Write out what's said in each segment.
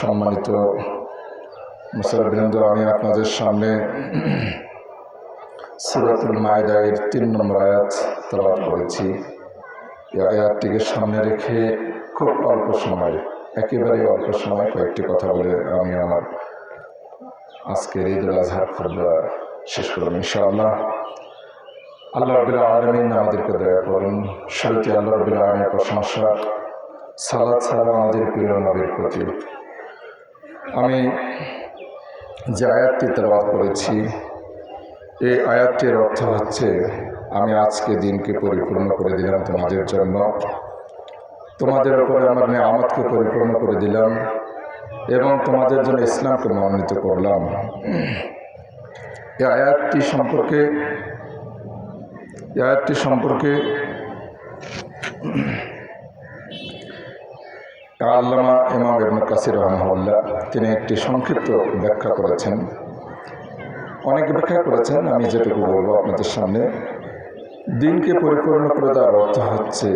সম্মানিত মুসলবৃন্দ আমি আপনাদের সামনে সুরাতুল মায়দায়ের তিন নম্বর আয়াত তলাপ করেছি। আয়াতটিকে সামনে রেখে খুব অল্প সময় একেবারে অল্প সময় কয়েকটি কথা বলে আমি আমার আজকের ঈদ উল আজহার খুদ্া শেষ করলাম, ইনশাআল্লাহ। আল্লাহ রবিল্লা আলমিন আমাদেরকে দয়া করুন শুরুতে আল্লাহ রবিল্লা আলমের প্রশংসা সালাদ সালাম আমাদের প্রিয় নবীর প্রতি। আমি যে আয়াতটি তেলাওয়াত করেছি, এই আয়াতটির অর্থ হচ্ছে, আমি আজকে দিনকে পরিপূর্ণ করে দিলাম তোমাদের জন্য। তোমাদের উপরে আমার আমাদকে পরিপূর্ণ করে দিলাম এবং তোমাদের জন্য ইসলামকে মনোনীত করলাম। এই আয়াতটি সম্পর্কে আয়াতটি সম্পর্কে আল্লামা ইমাম ইবনে কাসির রহমউল্লাহ তিনি একটি সংক্ষিপ্ত ব্যাখ্যা করেছেন। অনেক ব্যাখ্যা করেছেন, আমি যেটুকু বলব আপনাদের সামনে। দিনকে পরিপূর্ণ করে দেওয়ার অর্থ হচ্ছে,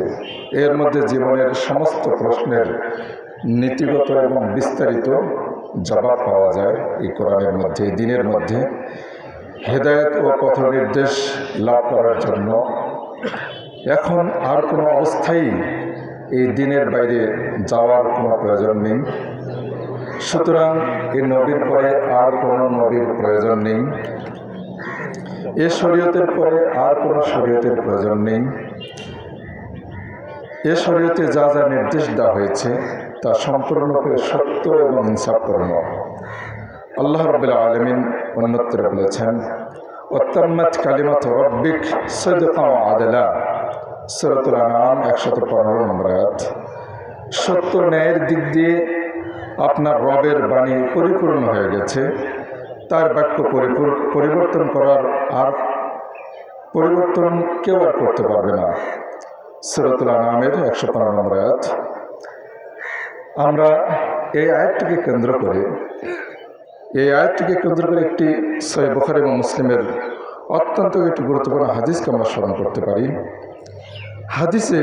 এর মধ্যে জীবনের সমস্ত প্রশ্নের নীতিগত এবং বিস্তারিত জবাব পাওয়া যায় এই কোরআনের মধ্যে দিনের মধ্যে। হেদায়ত ও পথ নির্দেশ লাভ করার জন্য এখন আর কোনো অবস্থায় এই দিনের বাইরে যাওয়ার কোনো প্রয়োজন নেই। সুতরাং এই নবীর পরে আর কোনো নবীর প্রয়োজন নেই। এ শরীয়তের পরে আর কোনো শরীয়তের প্রয়োজন নেই। এ শরীয়তে যা যা নির্দেশ দেওয়া হয়েছে তা সম্পূর্ণরূপে সত্য এবং ইনসাফপূর্ণ। আল্লাহ রবিল্লা আলমিন অন্যত্র বলেছেন অত্যাম্মাত কালিমাত রব্বিক সৈদকা আদেলা। সরতুল একশত পনেরো নম্বর সত্য ন্যায়ের দিক দিয়ে আপনার রবের বাণী পরিপূর্ণ হয়ে গেছে। তার বাক্য পরিবর্তন করার আর পরিবর্তন কেউ আর করতে পারবে না। সুরতুল আনামের একশো পনেরো নম্বর আয়াত। আমরা এই আয়াতটিকে কেন্দ্র করে, এই আয়াতটিকে কেন্দ্র করে একটি সয় বখার এবং মুসলিমের অত্যন্ত একটি গুরুত্বপূর্ণ হাদিসকে আমরা স্মরণ করতে পারি। হাদিসে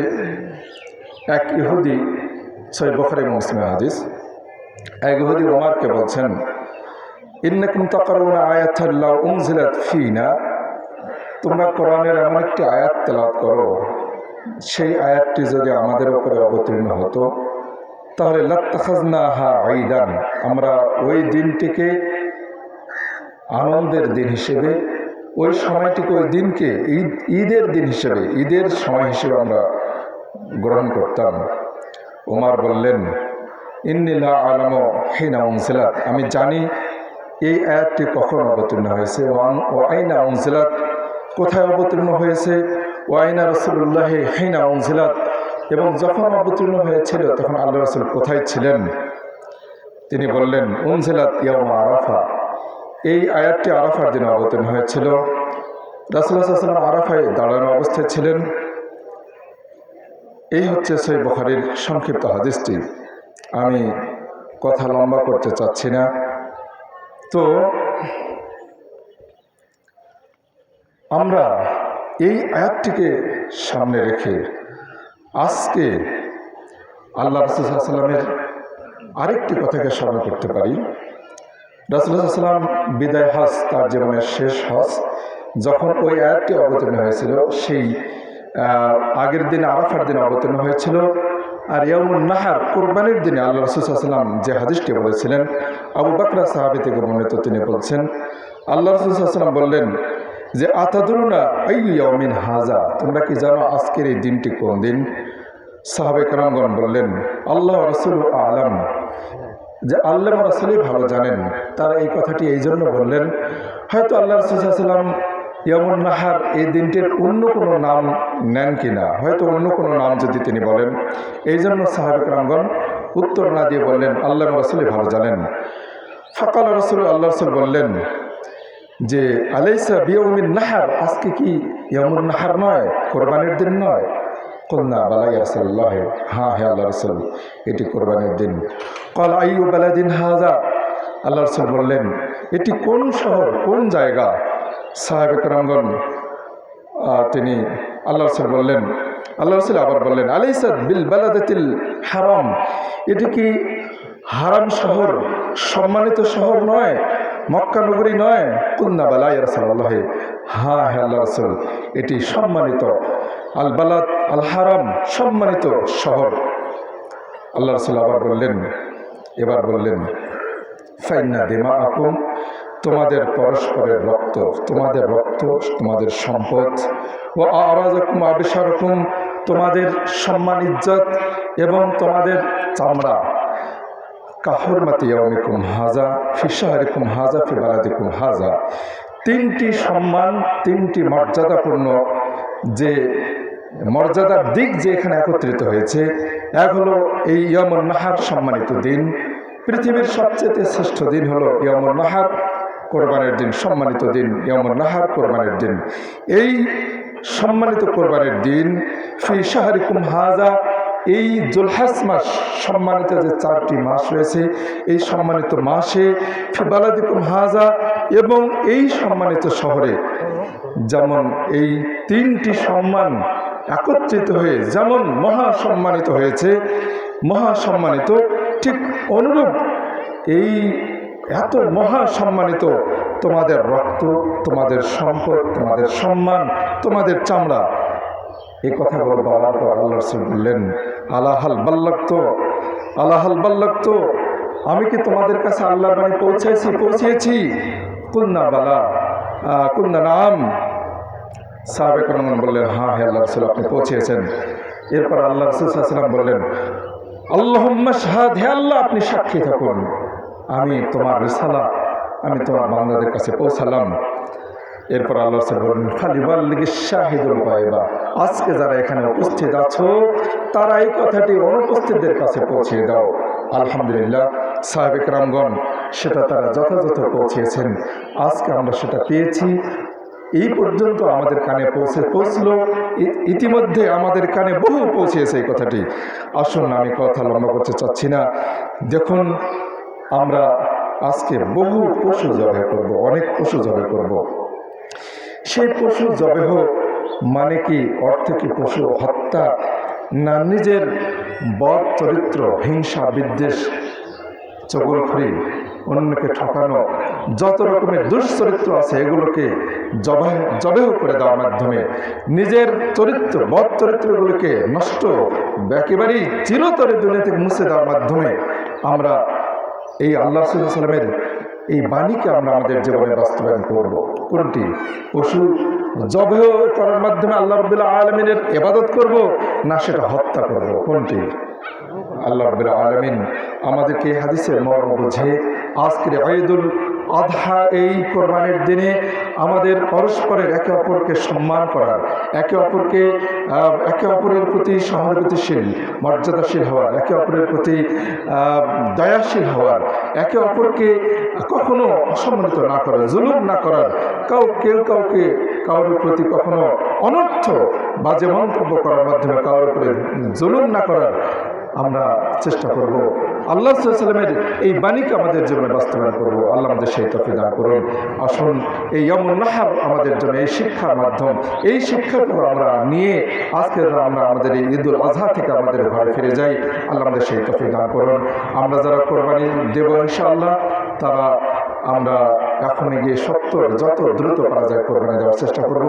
এক ইহুদি সয় বখার এবং মুসলিমের হাদিস, এক ইহুদি ওমারকে বলছেন, ইন্নাকুম তাকারুনা আয়াতাল্লাহ উনজিলাত ফিনা। তোমরা কোরআনের এমন একটি আয়াত তেলাওয়াত করো, সেই আয়াতটি যদি আমাদের উপরে অবতীর্ণ হতো, তাহলে লাত্তাখাজনা হা আইদান আমরা ওই দিনটিকে আনন্দের দিন হিসেবে ওই সময়টিকে ওই দিনকে ঈদ, ঈদের দিন হিসেবে, ঈদের সময় হিসেবে আমরা গ্রহণ করতাম। ওমার বললেন ইন্নিল্লা আলম হিনা উনসিলাত। আমি জানি এই আয়াতটি কখন অবতীর্ণ হয়েছে। ও আইনা উনসিলাত? কোথায় অবতীর্ণ হয়েছে? ও আইনা রসুল্লাহ হিনা উনসিলাত। এবং যখন অবতীর্ণ হয়েছিল, তখন আল্লাহ রসুল কোথায় ছিলেন? তিনি বললেন, উনসিলাত ইয়ামা আরাফা। এই আয়াতটি আরাফার দিনে অবতীর্ণ হয়েছিল। রাসুল্লাহাম আরাফায় দাঁড়ানো অবস্থায় ছিলেন। এই হচ্ছে সেই বখারির সংক্ষিপ্ত হাদিসটি। আমি কথা লম্বা করতে চাচ্ছি না। তো আমরা এই আয়াতটিকে সামনে রেখে আজকে আল্লাহ রসুলামের আরেকটি কথাকে স্মরণ করতে পারি। রসুল্লাহাম বিদায় হজ তার জীবনের শেষ হজ, যখন ওই আয়াতটি অবতীর্ণ হয়েছিল, সেই আগের দিনে আরাফার দিনে অবতীর্ণ হয়েছিল। আর ইয়ামুল নাহার, কোরবানির দিনে আল্লাহ রসুলাম যে হাদিসটি বলেছিলেন, আবু বাকরা সাহাবি থেকে বর্ণিত তিনি বলছেন, আল্লাহ রসুলাম বললেন যে, আতাদুরুনা আইয়ামিন হাজা তোমরা কি জানো আজকের এই দিনটি কোন দিন? সাহাবে কারামগণ বললেন, আল্লাহ রসুল আলম যে আল্লাহ রসুলই ভালো জানেন তারা এই কথাটি এই জন্য বললেন হয়তো আল্লাহ রসুলাম ইয়ামুন নাহার এই দিনটির অন্য কোনো নাম নেন কি না হয়তো অন্য কোনো নাম যদি তিনি বলেন। এই জন্য সাহাবেক রামগণ উত্তর না দিয়ে বললেন আল্লাহ রসুলই ভালো জানেন। ফকাল রসুল আল্লাহ রসুল বললেন যে আলাইসা বিয়মিন নাহার আজকে কি ইয়ামুন নাহার নয় কোরবানির দিন নয়? এটি দিন। কল হাজা বললেন, এটি কোন শহর, কোন জায়গা? সাহেব রামগন তিনি আল্লাহ বললেন, আল্লাহ আবার বললেন আলাইসাদ হারাম, এটি কি হারাম শহর, সম্মানিত শহর নয়, মক্কা নগরী নয়? কুন্না বালাই রাসাল্লাহ হ্যাঁ হ্যাঁ আল্লাহ রসুল, এটি সম্মানিত আল বালাদ আল হারাম সম্মানিত শহর। আল্লাহ রসুল আবার বললেন, এবার বললেন ফাইনা দেমা আকুম তোমাদের পরস্পরের রক্ত, তোমাদের রক্ত, তোমাদের সম্পদ। ও আরাজকুম আবিসারকুম, তোমাদের সম্মান, ইজ্জত এবং তোমাদের চামড়া। কাহরমাতি ইয়ামিকুম হাজা ফিসাহারিকুম হাজা ফি বালাদিকুম হাজা তিনটি সম্মান, তিনটি মর্যাদাপূর্ণ যে মর্যাদার দিক যে এখানে একত্রিত হয়েছে, এক হলো এই ইয়ামুন নাহার সম্মানিত দিন। পৃথিবীর সবচেয়ে শ্রেষ্ঠ দিন হলো ইয়ামুন নাহার, কোরবানের দিন, সম্মানিত দিন, ইয়ামুন নাহার, কোরবানের দিন। এই সম্মানিত কোরবানের দিন, ফি শাহরিকুম হাজা, এই জুলহাস মাস, সম্মানিত যে চারটি মাস রয়েছে, এই সম্মানিত মাসে ফিবালাদিকুম হাজা এবং এই সম্মানিত শহরে যেমন এই তিনটি সম্মান একত্রিত হয়ে যেমন মহা সম্মানিত হয়েছে মহা সম্মানিত ঠিক অনুরূপ এই এত মহা সম্মানিত তোমাদের রক্ত, তোমাদের সম্পদ, তোমাদের সম্মান, তোমাদের চামড়া। এই কথাগুলো বলার পর আল্লাহ রসুল বললেন, আলাহাল বাল্লাক্ত আলাহাল বাল্লাক্ত আমি কি তোমাদের কাছে আল্লাহর বাণী পৌঁছেছি পৌঁছেছি কুন্না বালা কুন্না নাম সাহাবে করমান বললেন হ্যাঁ হে আল্লাহ রসুল, আপনি পৌঁছেছেন। এরপর আল্লাহ রসুল সাল্লাম বললেন আল্লাহ শাহাদ, হে আল্লাহ, আপনি সাক্ষী থাকুন। আমি তোমার রিসালা, আমি তোমার বান্দাদের কাছে পৌঁছালাম। এরপর আল্লাহ রসুল বললেন খালিবাল লিগে শাহিদুল পাইবা আজকে যারা এখানে উপস্থিত আছো, তারা এই কথাটি অনুপস্থিতদের কাছে পৌঁছে দাও। আলহামদুলিল্লাহ, সাহেব রামগণ সেটা তারা যথাযথ পৌঁছেছেন। আজকে আমরা সেটা পেয়েছি। এই পর্যন্ত আমাদের কানে পৌঁছে পৌঁছলো। ইতিমধ্যে আমাদের কানে বহু পৌঁছেছে এই কথাটি। আসুন, আমি কথা লম্বা করতে চাচ্ছি না। দেখুন, আমরা আজকে বহু পশু জবে করব, অনেক পশু জবে করব। সেই পশু জবেহ মানে কি অর্থ কি পশু হত্যা না নিজের বদ চরিত্র, হিংসা, বিদ্বেষ, চগলখড়ি? অন্যকে ঠকানো, যত রকমের দুশ্চরিত্র আছে এগুলোকে জবাহ জবেহ করে দেওয়ার মাধ্যমে নিজের চরিত্র, বদ চরিত্রগুলোকে নষ্ট, একেবারেই চিরতরে দুনিয়া থেকে মুছে দেওয়ার মাধ্যমে আমরা এই আল্লাহ সাল্লামের এই বাণীকে আমরা আমাদের জীবনে বাস্তবায়ন করব। কোনটি? পশু। জবেহ করার মাধ্যমে আল্লাহ রবিল্লা আলমিনের এবাদত করব না সেটা হত্যা করব? কোনটি? আল্লাহ রবিল আলমিন আমাদেরকে হাদিসের মর্ম বুঝে আজকের ঈদুল আধা এই কোরবানির দিনে আমাদের পরস্পরের একে অপরকে সম্মান করার একে অপরকে একে অপরের প্রতি সহানুভূতিশীল, মর্যাদাশীল হওয়ার একে অপরের প্রতি দয়াশীল হওয়ার একে অপরকে কখনো অসম্মানিত না করার জুলুম না করার কাউ, কেউ কাউকে কারোর প্রতি কখনো অনর্থ বাজে মন্তব্য করার মাধ্যমে কারোর উপরে জুলুম না করার আমরা চেষ্টা করব। আল্লাহ সাল্লামের এই বাণীকে আমাদের জীবনে বাস্তবায়ন করব। আল্লাহ আমাদের সেই তফি দান করুন। আসুন, এই যমুন নাহার আমাদের জন্য এই শিক্ষার মাধ্যম, এই শিক্ষাগুলো আমরা নিয়ে আজকে আমরা আমাদের এই ঈদুল আজহা থেকে আমাদের ঘরে ফিরে যাই। আল্লাহ আমাদের সেই তফি দান করুন। আমরা যারা কোরবানি দেব ইনশাআল্লাহ, তারা আমরা এখনই গিয়ে সত্তর যত দ্রুত পারা যায় কোরবানি দেওয়ার চেষ্টা করব।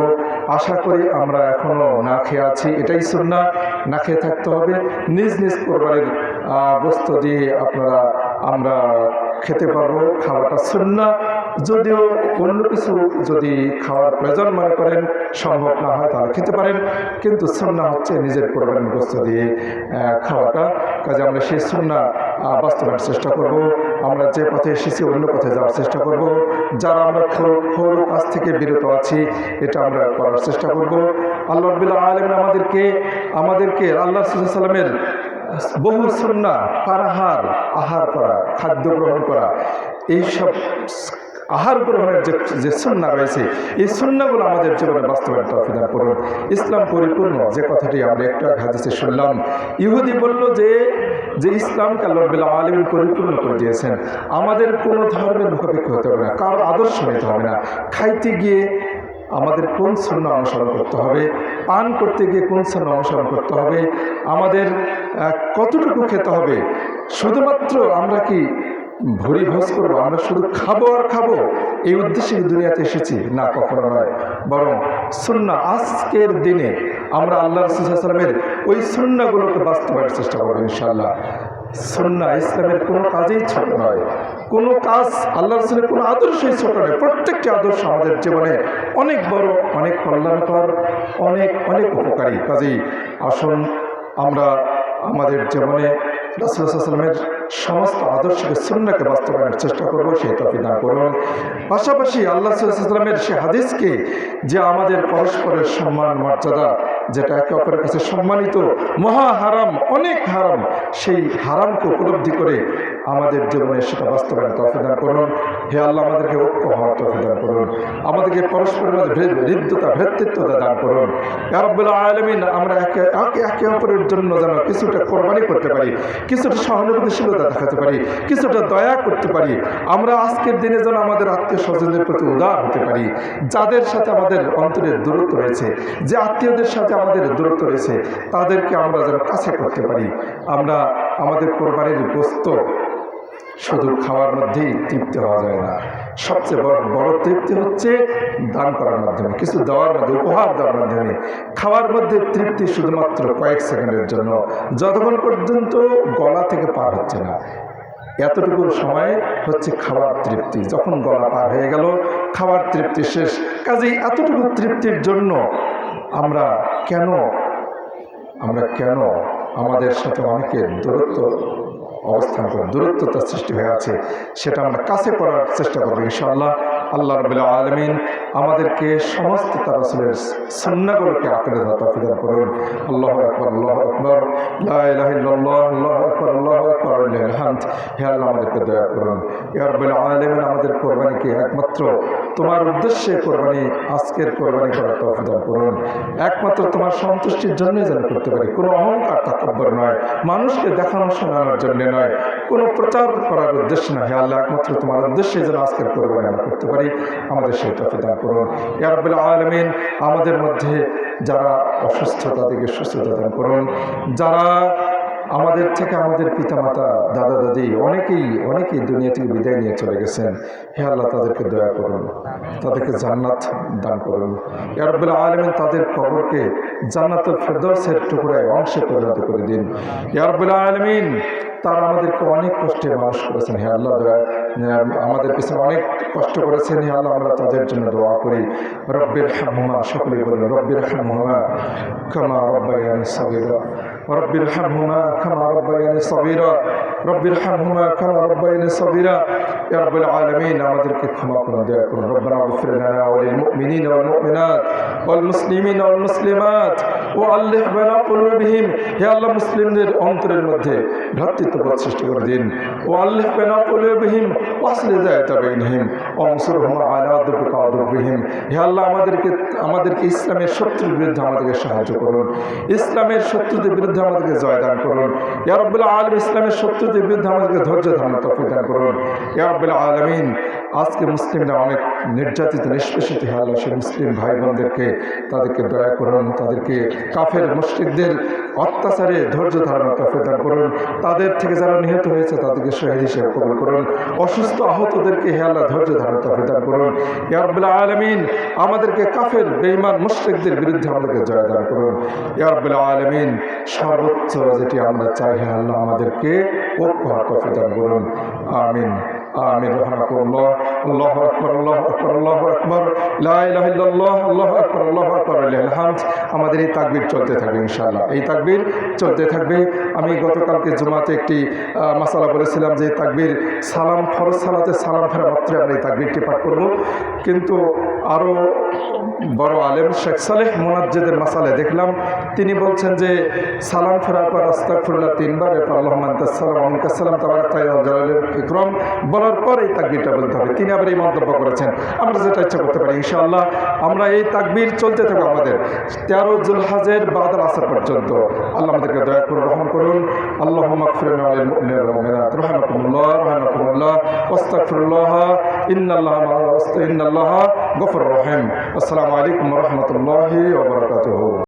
আশা করি আমরা এখনও না খেয়ে আছি, এটাই শুননা না খেয়ে থাকতে হবে। নিজ নিজ কোরবানির বস্তু দিয়ে আপনারা আমরা খেতে পারব। খাওয়াটা শুননা যদিও অন্য কিছু যদি খাওয়ার প্রয়োজন মনে করেন সম্ভব না হয় তাহলে খেতে পারেন। কিন্তু সুন্না হচ্ছে নিজের কোরবানির বস্তু দিয়ে খাওয়াটা। কাজে আমরা সেই সুন্না আহ, বাস্তবায়নের চেষ্টা করব। আমরা যে পথে এসেছি, অন্য পথে যাওয়ার চেষ্টা করব। যারা আমরা খোর কাছ থেকে বিরত আছি, এটা আমরা করার চেষ্টা করব। আল্লাহ রবিল্লা আমাদেরকে আমাদেরকে আল্লাহ সাল্লামের বহু সুন্না পারাহার আহার করা, খাদ্য গ্রহণ করা, এইসব আহার গ্রহণের যে যে সুন্না রয়েছে, এই সুন্নাগুলো আমাদের জীবনে বাস্তবায়ন তফিদান করুন। ইসলাম পরিপূর্ণ, যে কথাটি আমরা একটু হাদিসে শুনলাম। ইহুদি বলল যে যে ইসলামকে আল্লাহ রবিল্লা আলমিন পরিপূর্ণ করে দিয়েছেন, আমাদের কোনো ধর্মের মুখাপেক্ষ হতে হবে না কারোর আদর্শ নিতে হবে না। খাইতে গিয়ে আমাদের কোন শূন্য অনুসরণ করতে হবে? পান করতে গিয়ে কোন শূন্য অনুসরণ করতে হবে? আমাদের কতটুকু খেতে হবে? শুধুমাত্র আমরা কি ভরি ভোজ করব, আমরা শুধু খাব আর খাব। এই উদ্দেশ্যে দুনিয়াতে এসেছি। না, কখনো নয়, বরং সুন্না আজকের দিনে আমরা আল্লাহ রসুলামের ওই সুন্নাগুলোকে বাস্তবায়নের চেষ্টা করব ইনশাল্লাহ সুন্না ইসলামের কোনো কাজেই ছোট নয়। কোনো কাজ আল্লাহ রসুলের কোনো আদর্শই ছোট নয়। প্রত্যেকটি আদর্শ আমাদের জীবনে অনেক বড়, অনেক কল্যাণকর, অনেক অনেক উপকারী। কাজেই আসুন, আমরা আমাদের জীবনে রাসুলামের সমস্ত আদর্শকে সুন্নাকে বাস্তবায়নের চেষ্টা করব সেই তফি দান করুন। পাশাপাশি আল্লাহ সাল্লামের সে হাদিসকে যে আমাদের পরস্পরের সম্মান, মর্যাদা, যেটা একে অপরের কাছে সম্মানিত, মহা হারাম, অনেক হারাম, সেই হারামকে উপলব্ধি করে আমাদের জীবনে সেটা বাস্তবায়ন তফিদান করুন। হে আল্লাহ, আমাদেরকে ঐক্য হওয়ার তফিদান করুন। আমাদেরকে পরস্পরের মধ্যে হৃদ্যতা ভ্রাতৃত্বতা দান করুন। আলমিন, আমরা একে একে একে অপরের জন্য যেন কিছুটা কোরবানি করতে পারি, কিছুটা সহানুভূতিশীলতা দেখাতে পারি, কিছুটা দয়া করতে পারি। আমরা আজকের দিনে যেন আমাদের আত্মীয় স্বজনদের প্রতি উদার হতে পারি, যাদের সাথে আমাদের অন্তরের দূরত্ব রয়েছে, যে আত্মীয়দের সাথে আমাদের দূরত্ব রয়েছে, তাদেরকে আমরা যেন কাছে করতে পারি। আমরা আমাদের কোরবানির গোস্ত শুধু খাওয়ার মধ্যেই তৃপ্তি হওয়া যায় না। সবচেয়ে বড় বড় তৃপ্তি হচ্ছে দান করার মাধ্যমে, কিছু দেওয়ার মধ্যে, উপহার দেওয়ার মাধ্যমে। খাওয়ার মধ্যে তৃপ্তি শুধুমাত্র কয়েক সেকেন্ডের জন্য, যতক্ষণ পর্যন্ত গলা থেকে পার হচ্ছে না। এতটুকু সময় হচ্ছে খাওয়ার তৃপ্তি। যখন গলা পার হয়ে গেল, খাওয়ার তৃপ্তি শেষ। কাজেই এতটুকু তৃপ্তির জন্য আমরা কেন আমরা কেন আমাদের সাথে অনেকের দূরত্ব অবস্থান করে দূরত্বতা সৃষ্টি হয়ে আছে, সেটা আমরা কাছে করার চেষ্টা করব ইনশাআল্লাহ। আল্লাহ রবিল্লা আলমিন আমাদেরকে সমস্ত তারাসুলের সন্ন্যাগুলোকে আঁকড়ে ধরা তফিদান করুন। আল্লাহ আকবর আল্লাহ আকবর। আল্লাহ আকবর আল্লাহ আকবর হান্ত হে আল্লাহ, আমাদেরকে দয়া করুন। ইয়ারবিল আলমিন, আমাদের কোরবানিকে একমাত্র তোমার উদ্দেশ্যে কোরবানি, আজকের কোরবানি করার করুন। একমাত্র তোমার সন্তুষ্টির জন্যই যেন করতে পারি। কোনো অহংকার, তাকব্বর নয়। মানুষকে দেখানো, শোনানোর জন্য নয়। কোনো প্রচার করার উদ্দেশ্য নয় হে আল্লাহ, একমাত্র তোমার উদ্দেশ্যে যেন আজকের কোরবানি আমরা করতে পারি। আমাদের সেই তফিদান করুন। ইয়ারবুল আলমিন, আমাদের মধ্যে যারা অসুস্থ তাদেরকে সুস্থতা দান করুন, যারা আমাদের থেকে আমাদের পিতামাতা, দাদা, দাদি, অনেকেই অনেকেই দুনিয়া থেকে বিদায় নিয়ে চলে গেছেন, হে আল্লাহ, তাদেরকে দয়া করুন, তাদেরকে জান্নাত দান করুন। ইয়ারবুল আলমিন, তাদের কবরকে জান্নাতুল ফেরদৌসের টুকরায়, অংশে পরিণত করে দিন। ইয়ারবুল আলমিন, তারা আমাদেরকে অনেক কষ্টে মানুষ করেছেন, হে আল্লাহ, দয়া আমাদের পিছনে অনেক কষ্ট করেছেন। আল্লাহ, আমরা তাদের জন্য দোয়া করি। রব্বের হামুমা সকলে বলি রব্বের হামুমা কামা রব্বায়ানি সাবিরা রব্বের হামুমা কামা রব্বায়ানি সাবিরা আমাদেরকে মুসলিমদের অন্তরের মধ্যে ভ্রাতৃত্ববোধ সৃষ্টি করে দিন। ওয়া আমাদেরকে ইসলামের শত্রুর বিরুদ্ধে আমাদেরকে সাহায্য করুন। ইসলামের শত্রুদের বিরুদ্ধে আমাদেরকে জয়দান করুন। ইয়া রাব্বুল আলামিন, ইসলামের শত্রু বিরুদ্ধে আমাদেরকে ধৈর্য ধারণ তফিক দান করুন। ইয়া রব্বুল আলমিন। আজকে মুসলিমরা অনেক নির্যাতিত, নিষ্পেষিত হয়ে আল্লাহ সে মুসলিম ভাই বোনদেরকে তাদেরকে দয়া করুন, তাদেরকে কাফের মুসলিমদের অত্যাচারে ধৈর্য ধারণ তফিদান করুন। তাদের থেকে যারা নিহত হয়েছে, তাদেরকে শহীদ হিসেবে কবল করুন। অসুস্থ আহতদেরকে হে ধৈর্য ধারণ তফিদান করুন। ইয়ারবুল্লাহ আলমিন, আমাদেরকে কাফের বেইমান মুশ্রিকদের বিরুদ্ধে আমাদেরকে জয়দান করুন। ইয়ারবুল্লাহ আলমিন, সর্বোচ্চ যেটি আমরা চাই, হে আল্লাহ আমাদেরকে ঐক্য তফিদান করুন। আমিন। আমিন রাহমাকুল্লাহ আল্লাহু আকবার আল্লাহু আকবার আল্লাহু আকবার, লা ইলাহা ইল্লাল্লাহ, আল্লাহু আকবার আল্লাহু আকবার আল্লাহুল আমাদের এই তাকবীর চলতে থাকবে, ইনশাআল্লাহ। এই তাকবীর চলতে থাকবে। আমি গতকালকে জুমাতে একটি মাসালা বলেছিলাম যে তাকবীর সালাম ফরজ, সালাতে সালাম ফেরা মাত্রই আমরা এই তাকবীরটি পাঠ করব। কিন্তু আরও বড় আলেম শেখ সালেহ মোনাজ্জেদের মাসালে দেখলাম। তিনি বলছেন যে, সালাম ফেরার পর আস্তাগফিরুল্লাহ তিনবার, এরপর আল্লাহ সালাম তাবারাক জালালের ইকরাম। বলার পর এই তাকবীরটা বলতে হবে। তিনি আবার এই মন্তব্য করেছেন। আমরা যেটা ইচ্ছা করতে পারি, ইনশাআল্লাহ, আমরা এই তাকবির চলতে থাকব আমাদের। তেরো জুলহাজের বাদল আসা পর্যন্ত আল্লাহ আমাদেরকে দয়া করে রহম করুন। আল্লাহ মাগফিরানা লিল মুমিনিনা إن الله إن الله غفور رحيم. السلام عليكم ورحمة الله وبركاته.